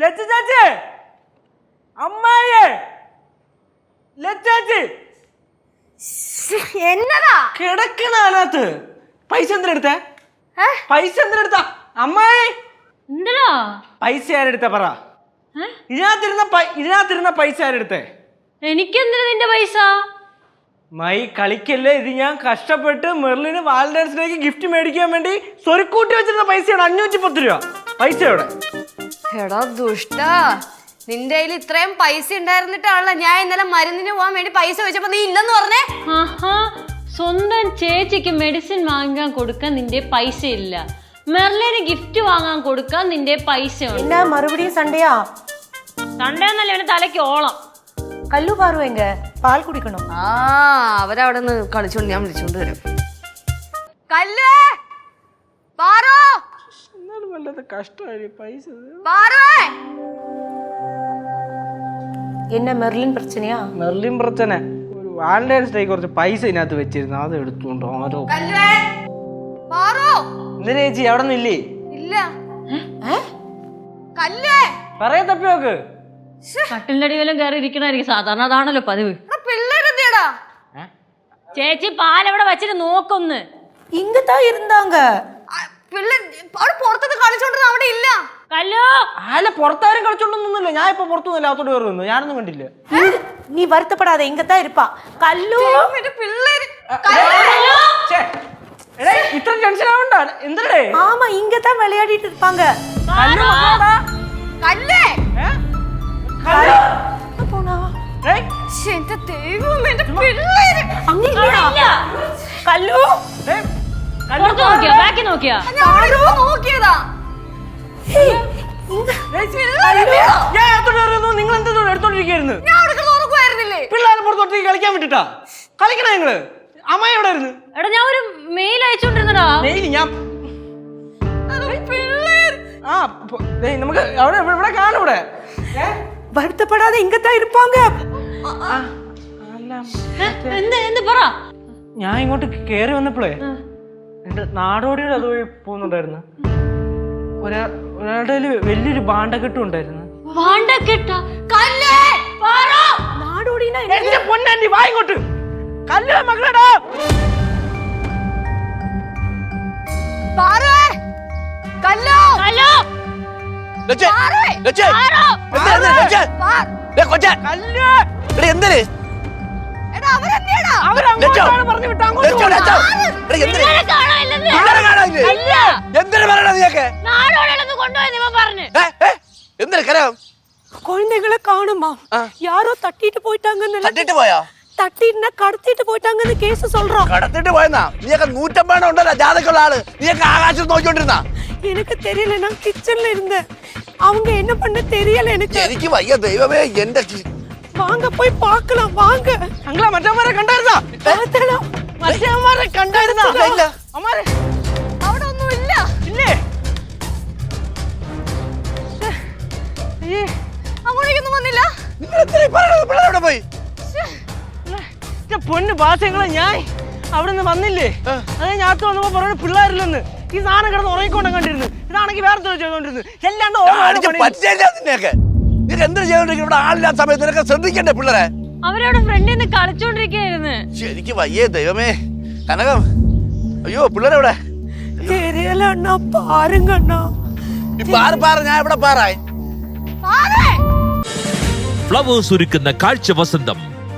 ലച്ചാച്ചി അമ്മായി ലച്ചാച്ചി എന്നതാ? കിടക്കണ അതിനകത്ത് പൈസ എന്തിനെടുത്തേ? പൈസ എന്തിനെടുത്ത അമ്മായി. എന്തിനാ? പൈസ ആരെടുത്ത പറ? ഇതിനകത്തിരുന്ന ഇതിനകത്തിരുന്ന പൈസ ആരെടുത്തേ എനിക്കെന്തിനാ നിന്റെ പൈസ? മൈ കളിക്കല്ലേ ഇത് ഞാൻ കഷ്ടപ്പെട്ട് മെർലിന് വാലന്റൈൻസ് ഡേക്ക് ഗിഫ്റ്റ് മേടിക്കാൻ വേണ്ടി സ്വരുക്കൂട്ടി വെച്ചിരുന്ന പൈസയാണ് അഞ്ഞൂറ്റി പത്ത് രൂപ. പൈസ എവിടെ? എടാ ദുഷ്ട നിന്റെ കയ്യിൽ ഇത്രയും പൈസ ഉണ്ടായിരുന്നിട്ടാണല്ലോ ഞാൻ ഇന്നലെ മരുന്നിന് പോകാൻ വേണ്ടി പൈസ വെച്ചപ്പോ നീ ഇല്ലെന്ന് പറഞ്ഞേ ആഹാ സ്വന്തം ചേച്ചിക്ക് മെഡിസിൻ വാങ്ങാൻ കൊടുക്കാൻ നിന്റെ പൈസ ഇല്ല മെർലിന് ഗിഫ്റ്റ് വാങ്ങാൻ കൊടുക്കാൻ നിന്റെ പൈസ ഉണ്ട് என்ன மறுபடியும் சண்டையா സൺഡേ എന്നല്ല ഇവന് തലയ്ക്ക് ഓളം கல்லு பாரு எங்க பால் குடிக்கணும் ആ അവരവിടെ നിന്ന് കളിച്ചോണ്ട് ഞാൻ വിളിച്ചോണ്ട് വരും കല്ലേ പാറോ കഷ്ടമായി മെർലിൻ മെർലിൻ പ്രശ്ന ഒരു കുറച്ച് പൈസ വെച്ചിരുന്നു. അത് ചേച്ചി? അവിടെ ഇല്ല. സാധാരണ അതാണല്ലോ പതിവ്. ചേച്ചി പാൽ എവിടെ വെച്ചിട്ട് നോക്കൊന്ന്. ഇങ്ങത്താ ഇരുന്നാങ്ക. കല്ലോ ആല പുറത്താരും കളിച്ചോണ്ടൊന്നുമില്ല ഞാൻ ഇപ്പൊ പുറത്തുനിന്നല്ല അകത്തോട്ട് കയറി വന്നു ഞാനൊന്നും കണ്ടില്ല இங்க- நீ வருத்தப்படாத இங்க தான் இருப்பா கல்லு എന്റെ പിള്ളേര് ഛേ, എടേ, ഇത്ര ടെൻഷൻ ആവണ്ട എന്തടേ ஆமா இங்க தான் விளையாடிட்டு இருப்பாங்க കല്ലു മക്കളാടാ. കല്ലേ ഏ? കല്ലു. எங்க போனா ഏയ്, ശ്ശെ, എന്റെ ദൈവം എന്റെ പിള്ളേര് அங்க இல்லையா கல்லு ഏയ്, കല്ലു പുറത്ത് നോക്കിയാ ബാക്കി നോക്കിയാ ഞാൻ അവിടെ നോക്കിയതാ ஏய், இங்க പിള്ളേരെ ഞാൻ അകത്തോട്ട് കയറി വന്നു നിങ്ങൾ എന്താ എടുത്തോണ്ടിരിക്കുന്നു ഞാൻ അവിടെ കിടന്ന് ഉറങ്ങുമായിരുന്നില്ലേ പിള്ളേരെ പുറത്തോട്ടേക്ക് കളിക്കാൻ വിട്ടിട്ടാ കളിക്കണ നിങ്ങള് അമ്മ എവിടെ ഇരുന്ന് എടാ ഞാൻ ഒരു മെയിൽ അയച്ചോണ്ടിരുന്നടാ ഡെയിലി ഞാൻ പിള്ളേർ ആ പോ- ദേ, നമുക്ക് അവിടെ ഇവിടെ- ഇവിടെ കാണും ഇവിടെ ഏ? வருத்தப்படாத இங்க தான் இருப்பாங்க ആ, അല്ല ഏ, എന്ത് എന്ത് പറ ഞാൻ ഇങ്ങോട്ട് കേറി വന്നപ്പോഴേ എന്റെ നാടോടിയുടെ അതുവഴി പോകുന്നുണ്ടായിരുന്നു ഒരാ ഒരാളുടെ വലിയൊരു ബാണ്ടക്കെട്ടും ഉണ്ടായിരുന്നു. എന്റെ പൊന്നാണ്ടി വായിങ്ങോട്ട്. കല്ല് എന്തേ എന്തിന് കരം? குழந்தைகளை காணுமா யாரோ தட்டிட்டு போயிட்டாங்கன்னு തട്ടിട്ട് പോയോ தட்டிட்டுனா கடத்திட்டு போயிட்டாங்கன்னு கேஸ் சொல்றோம் കടത്തിട്ട് പോയെന്നാ നീയൊക്കെ നൂറ്റമ്പത് ഉണ്ടല്ലോ ജാതക്കുള്ള ആള് നീയൊക്കെ ആകാശത്ത് നോക്കിക്കൊണ്ടിരുന്നാ எனக்கு தெரியல நான் கிச்சன்ல இருந்தேன் அவங்க என்ன பண்ண தெரியல எனக்கு എനിക്ക് വയ്യ ദൈവമേ എന്റെ കി- வாங்க போய் பார்க்கலாம் வாங்க അങ്ങളെ മറ്റന്മാരെ കണ്ടായിരുന്നാ பார்த்தலாம் മറ്റന്മാരെ കണ്ടായിരുന്നാ ഇല്ല, ഇല്ല. അമ്മാരെ എന്റെ പൊന്ന് പാസങ്ങളെ ഞാൻ അവിടെ നിന്ന് വന്നില്ലേ അതെ ഞാൻ അകത്ത് വന്നപ്പോ പറഞ്ഞു പിള്ളേരില്ലെന്ന്. ഈ സാധനം കിടന്ന് ഉറങ്ങിക്കൊണ്ടു കണ്ടിരുന്നു ഇതാണെങ്കിൽ വേറെ ചെയ്തോണ്ടിരുന്നു എല്ലാണ്ട് ഫ്ലവേഴ്സ് ഒരുക്കുന്ന കാഴ്ച വസന്തം.